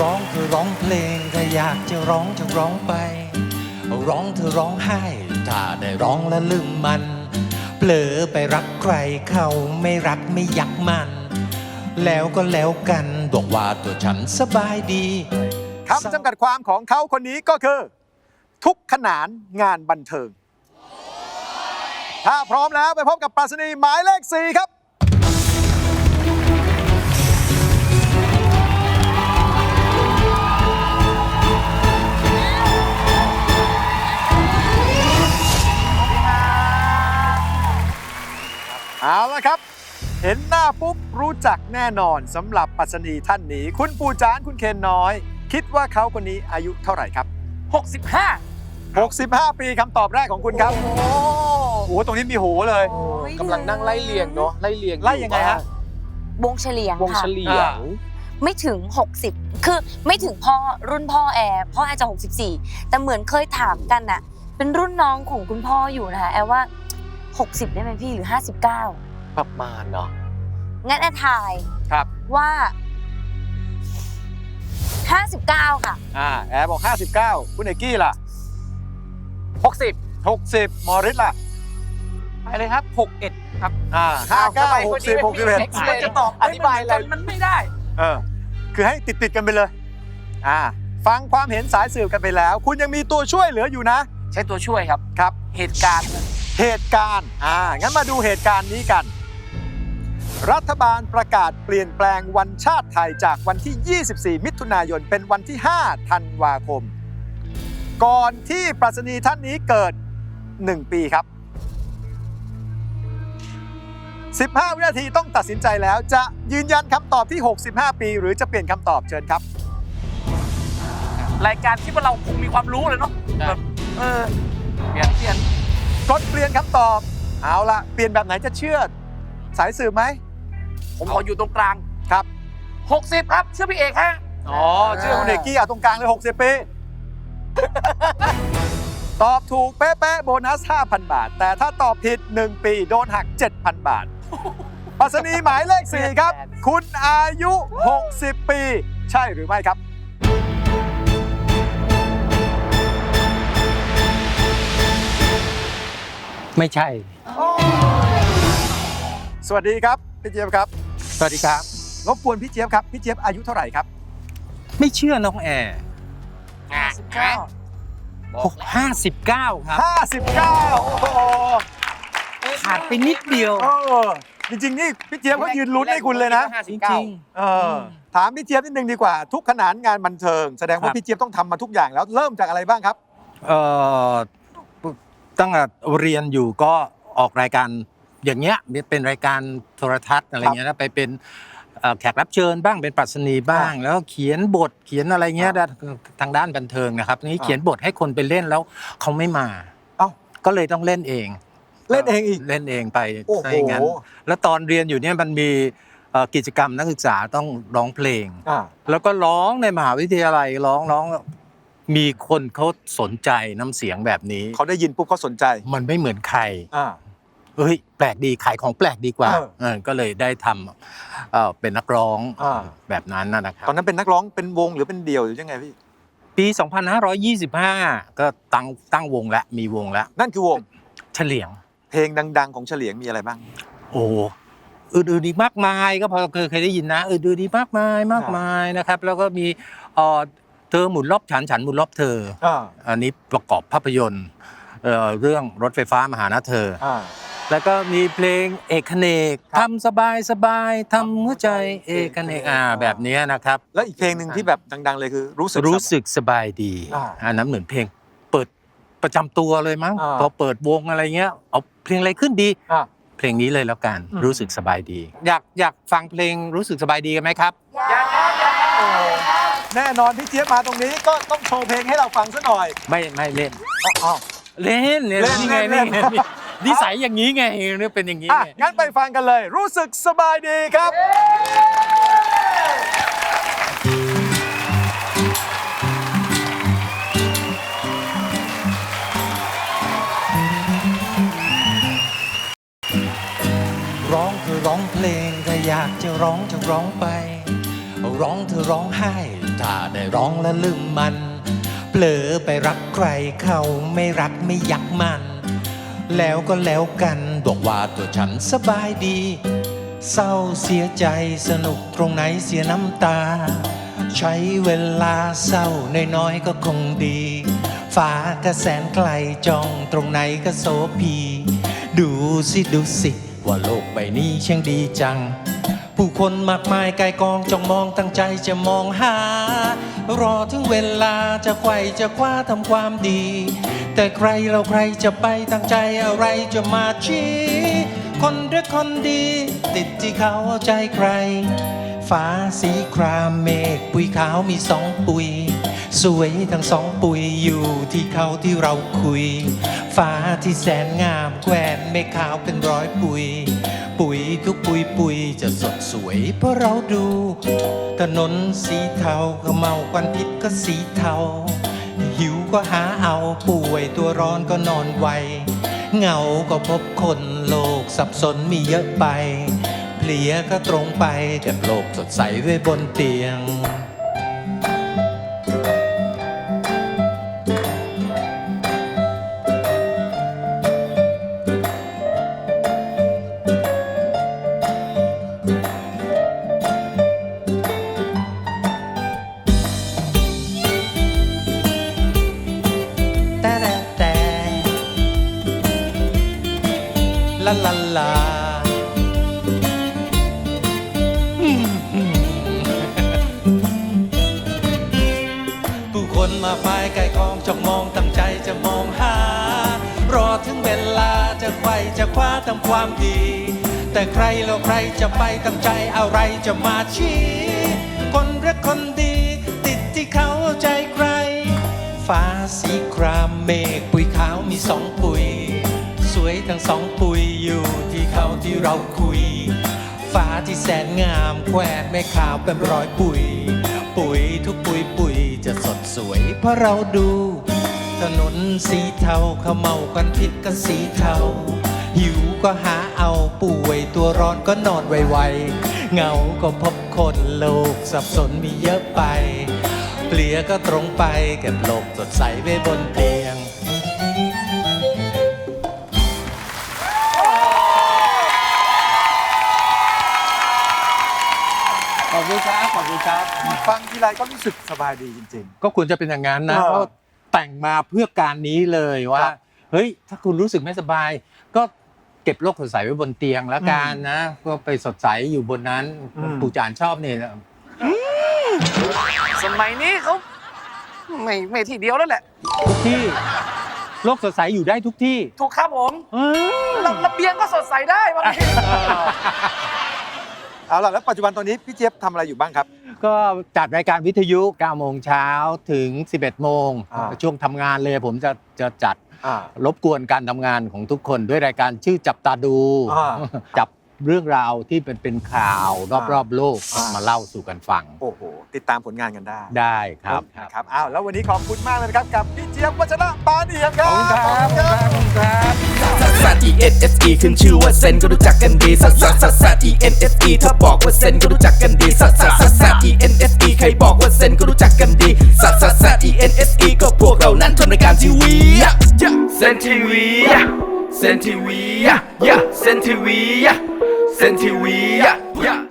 ร้องคือร้องเพลงก็อยากจะร้องจะร้องไป ร้องเธอร้องไห้ ถ้าได้ร้องแล้วลืมมัน เผลอไปรักใครเขาไม่รักไม่อยักมัน แล้วก็แล้วกันบอกว่าตัวฉันสบายดีคำจำกัดความของเขาคนนี้ก็คือ ทุกขนานงานบันเทิง ถ้าพร้อมแล้วไปพบกับปรัชนีหมายเลข4ครับ เห็นหน้าปุ๊บรู้จักแน่นอนสำหรับปรัชนีท่านนี้ คุณปูจานคุณเคนน้อย คิดว่าเขาคนนี้อายุเท่าไหร่ครับ 65 65 ปีคำตอบแรกของคุณครับ โอ้โอ้โหตรงนี้มีโหเลย กำลังนั่งไล่เรียงเนาะไล่เรียงอไล่ยังไงฮะ วงเฉลียงวงค่ะ เฉลียง ไม่ถึง 60 คือไม่ถึงพ่อรุ่นพ่อแอร์พ่อแอร์จะ 64 แต่เหมือนเคยถามกันน่ะ เป็นรุ่นน้องของคุณพ่ออยู่นะคะแอร์ว่า 60 ได้ไหมพี่หรือ 59 ประมาณเนาะงั้นแอร์ทายครับ ว่า 59 ค่ะ อ่าแอร์บอก 59 คุณเอกกี้ล่ะ 60 60มอริสล่ะ ไปเลยครับ 61 ครับอ่า59 60 61มันจะตอบอธิบายอะไรมันไม่ได้ เออ คือให้ติดติดๆกันไปเลย อ่า ฟังความเห็นสายสืบกันไปแล้ว คุณยังมีตัวช่วยเหลืออยู่นะ ใช้ตัวช่วยครับ ครับ เหตุการณ์ เหตุการณ์ อ่า งั้นมาดูเหตุการณ์นี้กัน รัฐบาลประกาศเปลี่ยนแปลงวันชาติไทยจากวันที่ 24 มิถุนายน เป็นวันที่ 5 ธันวาคม ก่อนที่ปรัชนีท่านนี้เกิด 1 ปีครับ 15 วินาทีต้องตัดสินใจแล้วจะยืนยันคำตอบที่ 65 ปี หรือจะเปลี่ยนคำตอบเชิญครับ รายการที่ว่าเราคงมีความรู้เลยเนาะแบบเออเปลี่ยนเปลี่ยนกดเปลี่ยนคำตอบ เอาละเปลี่ยนแบบไหนจะเชื่อ สายสืบไหม ผมขออยู่ตรงกลาง ครับ 60 ครับ เชื่อพี่เอกฮะ อ๋อเชื่อคุณเอกกี้เอาตรงกลางเลย60ปีตอบถูกเป๊ะๆโบนัส 5,000 บาท แต่ถ้าตอบผิด 1 ปีโดนหัก 7,000 บาทปรัสนีหมายเลข 4 ครับ คุณอายุ 60 ปี ใช่หรือไม่ครับ ไม่ใช่ สวัสดีครับ พี่เจี๊ยบครับ สวัสดีครับ รบกวนพี่เจี๊ยบครับ พี่เจี๊ยบอายุเท่าไหร่ครับ ไม่เชื่อน้องแอร์59 หกห้าสิบเก้าครับ 59 โอ้โหขาดไปนิดเดียว เออจริงๆ นี่พี่เจี๊ยบเขายืนลุ้นให้คุณเลยนะ จริง เออถามพี่เจี๊ยบนิดนึงดีกว่า ทุกขนานงานบันเทิง แสดงคว่ารับ พี่เจี๊ยบต้องทำมาทุกอย่างแล้วเริ่มจากอะไรบ้างครับเอ่อตั้งแต่เรียนอยู่ก็ออกรายการ อย่างเงี้ยเป็นรายการโทรทัศน์อะไรเงี้ยนะไปเป็นเอ่อแขกรับเชิญบ้างเป็นปรัชนีบ้าง แล้วก็เขียนบทเขียนอะไรเงี้ยครับทางด้านบันเทิงนะครับนี่อ่าเขียนบทให้คนไปเล่นแล้วเขาไม่มาเอ้าก็เลยต้องเล่นเอง เล่นเองอีกเล่นเองไปโอ้โหซะอย่างนั้นแล้วตอนเรียนอยู่เนี่ยมันมีเอ่อกิจกรรมนักศึกษาต้องร้องเพลงอ่าแล้วก็ร้องในมหาวิทยาลัยร้องร้องมีคนเขาสนใจน้ำเสียงแบบนี้เขาได้ยินปุ๊บเขาสนใจ มันไม่เหมือนใครอ่า เอ้ยแปลกดีขายของแปลกดีกว่าเออ เออก็เลยได้ทำเอ่อเป็นนักร้องอ่าแบบนั้นนะนะครัตอบนนั้นเป็นนักร้องเป็นวงหรือเป็นเดี่ยวหรือยังไงพี่ ปี 2525 ก็ตั้งตั้งวงแล้วมีวงแล้วนั่นคือวงเฉลียง เพลงดัง ๆ ของเฉลียงมีอะไรบ้าง โอ้อื่นๆอีกมากมายก็พอเคยเคยได้ยินนะอื่นๆอีกมากมายมากมายนะครับ แล้วก็มีเอ่อเธอหมุนรอบฉันฉันหมุนรอบเธอ อ่าอันนี้ประกอบภาพยนตร์เอ่อเรื่องรถไฟฟ้ามาหานะเธอ อ่า แล้วก็มีเพลงเอกเนกครับทำสบายสบายทำหัวใจเอกเนกอ่าแบบเนี้ยนะครับ แล้วอีกเพลงหนึ่งที่แบบดัง ๆ เลยคือรู้สึกรู้สึกสบายดีอ่าอันนั้นเหมือนเพลงเปิดประจำตัวเลยมั้งอ่าพอเปิดวงอะไรเงี้ยเอาเพลงอะไรขึ้นดีอ่าเพลงนี้เลยแล้วกันอืมรู้สึกสบายดี อยากอยากฟังเพลงรู้สึกสบายดีกันไหมครับแน่นอนพี่เจี๊ยบมาตรงนี้ก็ต้องโชว์เพลงให้เราฟังซะหน่อย ไม่ไม่เล่นอ้าวเล่นเนี่ยเล่นนี่ไงเล่นี่ นไงนี่นิสัยอย่างนี้ไงเนี่ยเป็นอย่างนี้อะไงงั้นไปฟังกันเลย รู้สึกสบายดีครับ ร้องคือร้องเพลงก็อยากจะร้องจะร้องไป ร้องเธอร้องไห้ ถ้าได้ร้องและลืมมัน เผลอไปรักใครเขาไม่รักไม่อยักมัน แล้วก็แล้วกันบอกว่าตัวฉันสบายดี เศร้าเสียใจสนุกตรงไหนเสียน้ำตา ใช้เวลาเศร้าน้อยๆก็คงดีฟ้าก็แสนไกลจ้องตรงไหนก็โสพี ดูสิดูสิว่าโลกใบนี้ช่างดีจัง ผู้คนมากมายกายกองจ้องมองตั้งใจจะมองหา รอถึงเวลาจะไขว่จะคว้าทำความดี แต่ใครเราใครจะไปตั้งใจอะไรจะมาชี้คนรักคนดี ติดที่เขาเอาใจใคร ฟ้าสีครามเมฆปุยขาวมีสองปุย สวยทั้งสองปุยอยู่ที่เขาที่เราคุย ฟ้าที่แสนงามแกวนเมฆขาวเป็นร้อยปุย ปุ๋ยทุกปุยปุยจะสดสวยเพราะเราดู ถนนสีเทาขมเมาควันพิษก็สีเทา ก็หาเอาป่วยตัวร้อนก็นอนไวเหงาก็พบคนโลกสับสนมีเยอะไป เพลียก็ตรงไปเก็บโลกสดใสไว้บนเตียง ความดี แต่ใครเราใครจะไปตั้งใจอะไรจะมาชี้คนรักคนดี ติดที่เขาใจใคร ฟ้าสีครามเมฆปุยขาวมีสองปุย สวยทั้งสองปุยอยู่ที่เขาที่เราคุย ฟ้าที่แสนงามแควดไม่ขาวเป็นรอยปุย ปุ๋ยทุกปุยปุยจะสดสวย เพราะเราดู ถนนสีเทาขมเมาควันพิษก็สีเทา หิวก็หาเอาป่วยตัวร้อนก็นอนไวๆเหงาก็พบคนโลกสับสนมีเยอะไป เปลี่ยก็ตรงไปเก็บโลกสดใสไว้บนเตียงขอบคุณครับขอบคุณครับฟังทีไรก็รู้สึกสบายดีจริง ก็ควรจะเป็นอย่างนั้นนะเออ เพราะแต่งมาเพื่อการนี้เลยว่า ครับ เฮ้ย ถ้าคุณรู้สึกไม่สบาย ก็เก็บโรคสดใสไว้บนเตียงแล้วกันนะ ก็ไปสดใสอยู่บนนั้นอืม ปู่จานชอบเนี่ยสมัยนี้เขาไม่ไม่ที่เดียวแล้วแหละ ทุกที่โรคสดใสอยู่ได้ทุกที่ถูกครับผมเออระระเบียงก็สดใสได้บางทีๆเอาล่ะแล้วปัจจุบันตอนนี้พี่เจี๊ยบทำอะไรอยู่บ้างครับ ก็จัดรายการวิทยุ9โมงเช้าถึง 11 โมงอ่า ช่วงทำงานเลยผมจะจะจัดอ่า รบกวนการทำงานของทุกคนด้วยรายการชื่อจับตาดู อ่าจับเรื่องราวที่เป็นเป็นข่าวรอบอ่ารอบโลกอ่าม มาเล่าสู่กันฟังโอ้โห ติดตามผลงานกันได้ได้ครับครับอ้าวแล้ววันนี้ขอบคุณมากเลยนะครับ กับพี่เจี๊ยบวัชระปานเอี่ยมครับขอบคุณครับขอบคุณครับ ซัสซัส E N S E ขึ้นชื่อว่าเซนก็รู้จักกันดีซัสซัสซัสซัส E N S E ถ้าบอกว่าเซนก็รู้จักกันดีซัสซัสซัสซัส E N S E ใครบอกว่าเซนก็รู้จักกันดี ซัสซัสซัส E N S E ก็พวกเรานั้นทำรายการทีวีเซนทีวีเซนทีวีเซนทีวีเซนทีวี